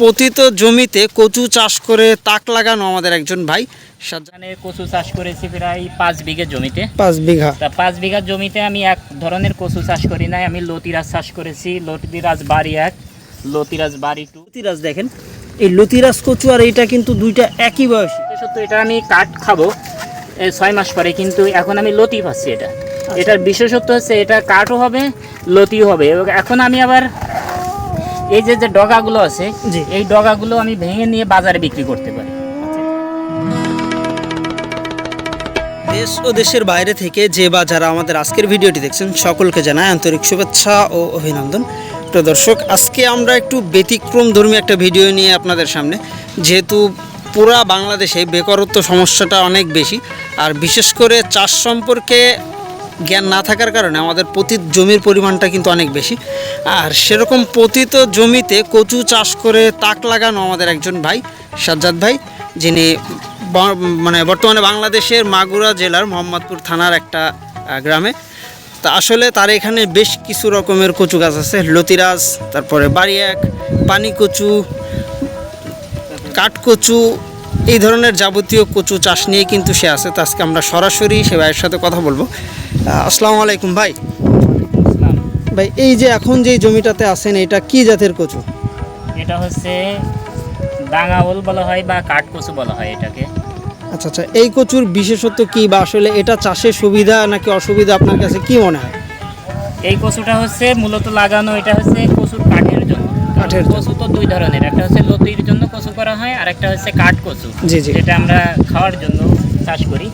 পতিত জমিতে কচু চাষ করে তাক লাগানো আমাদের একজন ভাই। এখানে কচু চাষ করেছি প্রায় পাঁচ বিঘে জমিতে। পাঁচ বিঘা। তা পাঁচ বিঘা জমিতে আমি এক ধরনের কচু চাষ করি নাই আমি লতিরাজ চাষ করেছি লতিরাজ বাড়ি এক লতিরাজ বাড়ি টু লতিরাজ দেখেন এই লতিরাজ কচু আর এইটা কিন্তু দুইটা একই বয়সী। সত্য এটা আমি কাঠ খাব ছয় মাস পরে কিন্তু এখন আমি লতি পাচ্ছি এটা। এটার বিশেষত্ব হচ্ছে এটা কাঠও হবে লতিও হবে। এবং এখন আমি আবার এই যে যে ডগাগুলো আছে। এই ডগাগুলো আমি ভেঙে নিয়ে বাজারে বিক্রি করতে পারি। দেশ ও দেশের বাইরে থেকে যে বা যারা আমাদের আজকের ভিডিওটি দেখছেন সকলকে জানায় আন্তরিক শুভেচ্ছা ও অভিনন্দন। তো দর্শক আজকে আমরা একটু ব্যতিক্রম ধর্মী একটা ভিডিও নিয়ে আপনাদের সামনে। যেহেতু পুরা বাংলাদেশে বেকারত্ব সমস্যাটা অনেক বেশি আর বিশেষ করে চাষ সম্পর্কে জ্ঞান না থাকার কারণে আমাদের পতিত জমির পরিমাণটা কিন্তু অনেক বেশি। আর সেরকম পতিত জমিতে কচু চাষ করে তাক লাগানো আমাদের একজন ভাই, সাজ্জাদ ভাই, যিনি মানে বর্তমানে বাংলাদেশের মাগুরা জেলার মোহাম্মদপুর থানার একটা গ্রামে। তা আসলে তার এখানে বেশ কিছু রকমের কচু গাছ আছে, লতিরাজ, তারপরে বাড়িয়াক পানি কচু কাঠকচু এই ধরনের যাবতীয় কচু চাষ নিয়ে কিন্তু সে আছে তো আজকে আমরা সরাসরি সে ভাইয়ের সাথে কথা বলব। আসসালামু আলাইকুম ভাই। ভাই এই যে এখন যে জমিটাতে আছেন এটা কি জাতের কচু? এটা হচ্ছে ডাঙাওল বলা হয় বা কাঠকচু বলা হয় এটাকে। আচ্ছা আচ্ছা এই কচুর বিশেষত্ব কি বা আসলে এটা চাষের সুবিধা নাকি অসুবিধা আপনার কাছে কি মনে হয়? এই কচুটা হচ্ছে মূলত লাগানো এটা হচ্ছে কাঠের। কচু তো দুই ধরনের একটা হচ্ছে লতির জন্য কচু করা হয় আর একটা হচ্ছে কাঠ কচু। জি, জি। যেটা আমরা খাওয়ার জন্য চাষ করি।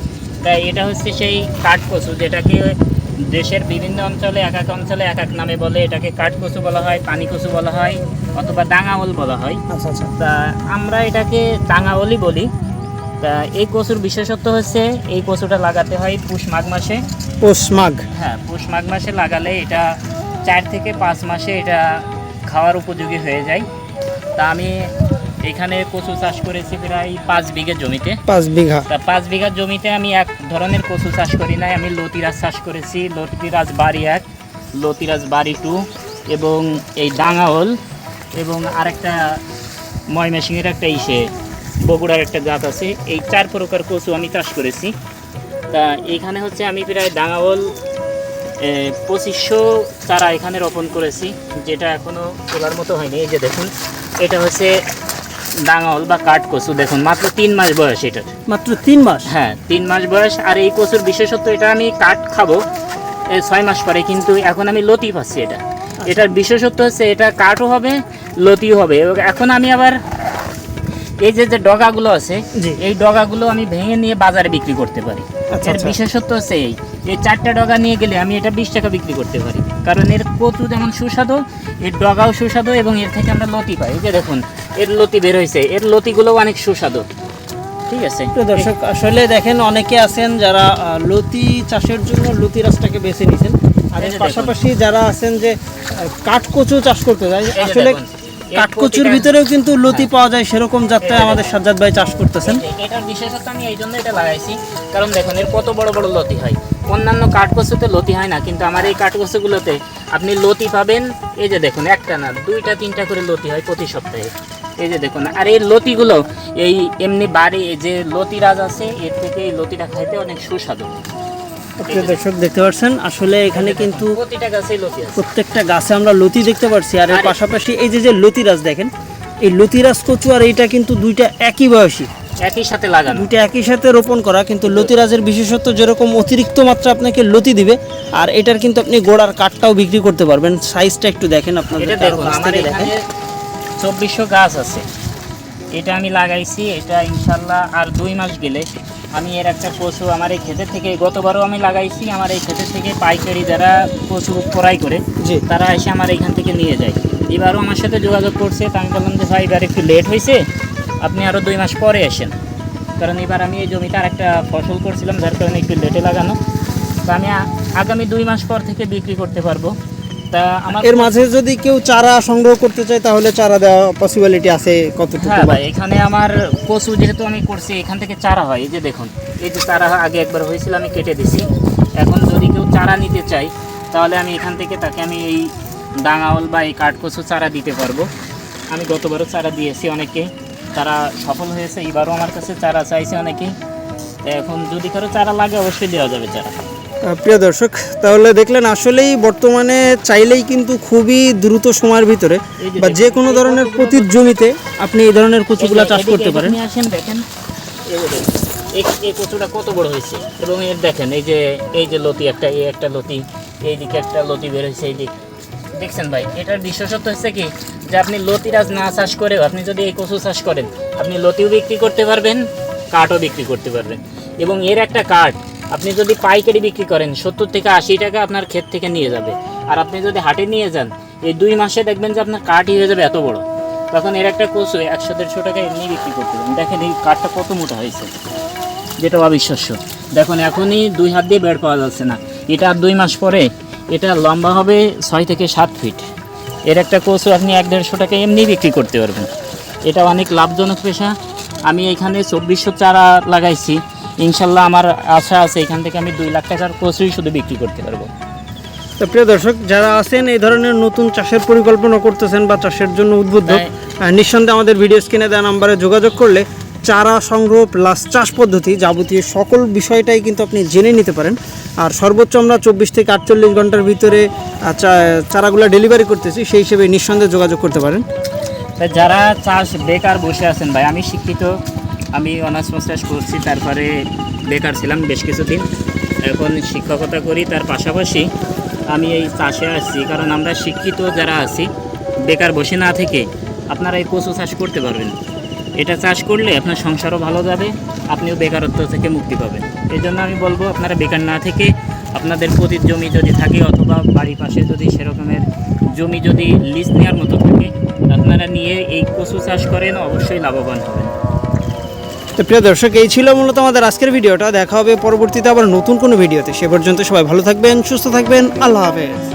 তাই এটা হচ্ছে সেই কাঠ কচু যেটাকে দেশের বিভিন্ন অঞ্চলে এক এক অঞ্চলে এক এক নামে বলে। এটাকে কাঠ কচু বলা হয় পানি কচু বলা হয় অথবা ডাঙাওল বলা হয়। আচ্ছা আচ্ছা। তা আমরা এটাকে ডাঙাওলি বলি। তা এই কচুর বিশেষত্ব হচ্ছে এই কচুটা লাগাতে হয় পুষ মাঘ মাসে। পুষ মাঘ। হ্যাঁ পুষ মাঘ মাসে লাগালে এটা চার থেকে পাঁচ মাসে এটা খাওয়ার উপযোগী হয়ে যায়। তা আমি এখানে কচু চাষ করেছি প্রায় পাঁচ বিঘে জমিতে। পাঁচ বিঘা। তা পাঁচ বিঘা জমিতে আমি এক ধরনের কচু চাষ করি নাই। আমি লতিরাজ চাষ করেছি লতিরাজ বাড়ি এক লতিরাজ বাড়ি টু এবং এই ডাঙাওল এবং আরেকটা ময়মেশিংয়ের একটা ইসে বগুড়ার একটা জাত আছে। এই চার প্রকার কচু আমি চাষ করেছি। তা এখানে হচ্ছে আমি প্রায় ডাঙাওল পঁচিশশো চারা এখানে রোপণ করেছি যেটা এখনও তোলার মতো হয়নি। এই যে দেখুন এটা হচ্ছে ডাঙল বা কাঠ কচু দেখুন মাত্র তিন মাস বয়স এটার মাত্র তিন মাস? হ্যাঁ তিন মাস বয়স আর এই কচুর বিশেষত্ব এটা আমি কাঠ খাব ছয় মাস পরে কিন্তু এখন আমি লতি পাচ্ছি এটা। এটার বিশেষত্ব হচ্ছে এটা কাঠও হবে লতিও হবে। এবং এখন আমি আবার এই যে যে ডগাগুলো আছে। এই ডগাগুলো আমি ভেঙে নিয়ে বাজারে বিক্রি করতে পারি। আচ্ছা, এর আচ্ছা। বিশেষত্ব হচ্ছে এই। এই চারটা ডগা নিয়ে গেলে আমি এটা বিশ টাকা বিক্রি করতে পারি। কারণ এর কচু যেমন সুস্বাদু এর ডগাও সুস্বাদু এবং এর থেকে আমরা লতি পাই। এই যে দেখুন এর লতি বের হয়েছে এর লতিগুলোও অনেক সুস্বাদু। ঠিক আছে? দর্শক আসলে দেখেন অনেকে আছেন যারা লতি চাষের জন্য লতি রাসটাকে বেছে নিছেন আর এর পাশাপাশি যারা আছেন যে কাঠকচু চাষ করতে যায় আসলে কাঠকচুর ভিতরেও কিন্তু লতি হ্যাঁ। পাওয়া যায় সেরকম যাত্রায় আমাদের সাজ্জাদ ভাই চাষ করতেছেন। এটার বিশেষত্ব আমি এই জন্য এটা লাগাইছি। কারণ দেখুন এর কত বড় বড় লতি হয়। অন্যান্য কাঠকচুতে লতি হয় না কিন্তু আমার এই কাঠকচুগুলোতে আপনি লতি পাবেন। এই যে দেখুন একটা না দুইটা তিনটা করে লতি হয় প্রতি সপ্তাহে। এই যে দেখুন আর এই লতিগুলো এই এমনি বাড়ি এই যে লতি রাজ আছে এর থেকে এই লতিটা খাইতে অনেক সুস্বাদু। দর্শক দেখতে পাচ্ছেন? আসলে এখানে কিন্তু প্রতিটা গাছেই লতি প্রত্যেকটা গাছে আমরা লতি দেখতে পাচ্ছি আর এর পাশাপাশি এই যে যে লতিরাজ দেখেন এই লতিরাজ কচু আর এইটা কিন্তু দুইটা একই বয়সী। একই সাথে লাগানো? দুইটা একই সাথে রোপণ করা কিন্তু লতিরাজের বিশেষত্ব যেরকম অতিরিক্ত মাত্রা আপনাকে লতি দিবে আর এটার কিন্তু আপনি গোড়ার কাঠটাও বিক্রি করতে পারবেন। সাইজটা একটু দেখেন আপনাদের এটা দেখুন এখানে চব্বিশশো গাছ আছে। এটা আমি লাগাইছি এটা ইনশাল্লাহ আর দুই মাস গেলে আমি এর একটা পশু আমার এই ক্ষেতের থেকে গতবারও আমি লাগাইছি আমার এই ক্ষেতের থেকে পাইকারি যারা পশু ক্রয় করে তারা এসে আমার এইখান থেকে নিয়ে যায়। এবারও আমার সাথে যোগাযোগ করছে তা আমি বললাম যে ভাই এবার একটু লেট হয়েছে আপনি আরও দুই মাস পরে আসেন। কারণ এবার আমি এই জমিতে আর একটা ফসল করছিলাম যার কারণে একটু লেটে লাগানো। তা আমি আগামী দুই মাস পর থেকে বিক্রি করতে পারব। তা আমার এর মাঝে যদি কেউ চারা সংগ্রহ করতে চায় তাহলে চারা দেওয়া পসিবিলিটি আছে কতটুকু হ্যাঁ ভাই এখানে আমার কচু যেহেতু আমি করছি এখান থেকে চারা হয়। এই যে দেখুন এই যে চারা আগে একবার হয়েছিল আমি কেটে দিছি। এখন যদি কেউ চারা নিতে চাই তাহলে আমি এখান থেকে তাকে আমি এই ডাঙাওল বা এই কাঠকচু চারা দিতে পারব। আমি গতবারও চারা দিয়েছি অনেকে তারা সফল হয়েছে এবারও আমার কাছে চারা চাইছে অনেকে তো এখন যদি কারও চারা লাগে অবশ্যই দেওয়া যাবে চারা। প্রিয় দর্শক তাহলে দেখলেন আসলেই বর্তমানে চাইলেই কিন্তু খুবই দ্রুত সময়ের ভিতরে বা যে কোনো ধরনের কচুগুলো প্রতি জমিতে আপনি এই ধরনের কচুগুলা চাষ করতে পারেন। আসেন দেখেন। এই কচুটা কত বড় হয়েছে? এবং এর দেখেন এই যে এই যে লতি একটা এই একটা লতি এই দিকে একটা লতি বের হয়েছে এই দিক দেখছেন ভাই, এটার বিশেষত্ব হচ্ছে কি, যে আপনি লতিরাজ না চাষ করেও আপনি যদি এই কচু চাষ করেন, আপনি লতিও বিক্রি করতে পারবেন, কাঠও বিক্রি করতে পারবেন। এবং এর একটা কাঠ, আপনি যদি পাইকারি বিক্রি করেন, সত্তর থেকে আশি টাকা আপনার ক্ষেত থেকে নিয়ে যাবে। আর আপনি যদি হাটে নিয়ে যান, এই দুই মাসে দেখবেন যে আপনার কাঠই হয়ে যাবে এত বড়। তখন এর একটা কচু একশো, দেড়শো টাকা এমনি বিক্রি করতে পারেন দেখেন এই কাঠটা কত মোটা হয়েছে। যেটা অবিশ্বাস্য। দেখুন, এখনই দুই হাত দিয়ে বের পাওয়া যাচ্ছে না। এটা আর দুই মাস পরে এটা লম্বা হবে ছয় থেকে সাত ফিট। এর একটা কচু আপনি এক দেড়শো টাকা এমনি বিক্রি করতে পারবেন। এটা অনেক লাভজনক পেশা। আমি এখানে চব্বিশশো চারা লাগাইছি। ইনশাল্লাহ আমার আশা আছে এখান থেকে আমি দুই লাখ টাকার কচুই শুধু বিক্রি করতে পারব। তো প্রিয় দর্শক যারা আছেন এই ধরনের নতুন চাষের পরিকল্পনা করতেছেন বা চাষের জন্য উদ্বুদ্ধ হ্যাঁ। নিঃসন্দেহে আমাদের ভিডিও স্ক্রিনে দেওয়া নাম্বারে যোগাযোগ করলে চারা সংগ্রহ প্লাস চাষ পদ্ধতি যাবতীয় সকল বিষয়টাই কিন্তু আপনি জেনে নিতে পারেন। আর সর্বোচ্চ আমরা চব্বিশ থেকে আটচল্লিশ ঘণ্টার ভিতরে চারাগুলো ডেলিভারি করতেছি, সেই হিসেবে নিঃসন্দেহে যোগাযোগ করতে পারেন। যারা চাষ বেকার বসে আছেন ভাই, আমি শিক্ষিত, আমি অনার্স, মাস্টার্স করছি, তারপরে বেকার ছিলাম বেশ কিছুদিন। এখন শিক্ষকতা করি, তার পাশাপাশি আমি এই চাষে আসছি, কারণ আমরা শিক্ষিত যারা আছি, বেকার বসে না থেকে আপনারা এই কচু চাষ করতে পারবেন। এটা চাষ করলে আপনার সংসারও ভালো যাবে, আপনিও বেকারত্ব থেকে মুক্তি পাবেন। এই জন্য আমি বলব, আপনারা বেকার না থেকে আপনাদের প্রতি জমি যদি থাকে অথবা বাড়ির পাশে যদি সেরকমের জমি যদি লিজ নেওয়ার মতো থাকে, আপনারা নিয়ে এই কচু চাষ করেন, অবশ্যই লাভবান হবেন। তো প্রিয় দর্শক, এই ছিল মূলত আমাদের আজকের ভিডিওটা। দেখা হবে পরবর্তীতে আবার নতুন কোনো ভিডিওতে। সে পর্যন্ত সবাই ভালো থাকবেন, সুস্থ থাকবেন। আল্লাহ হাফেজ।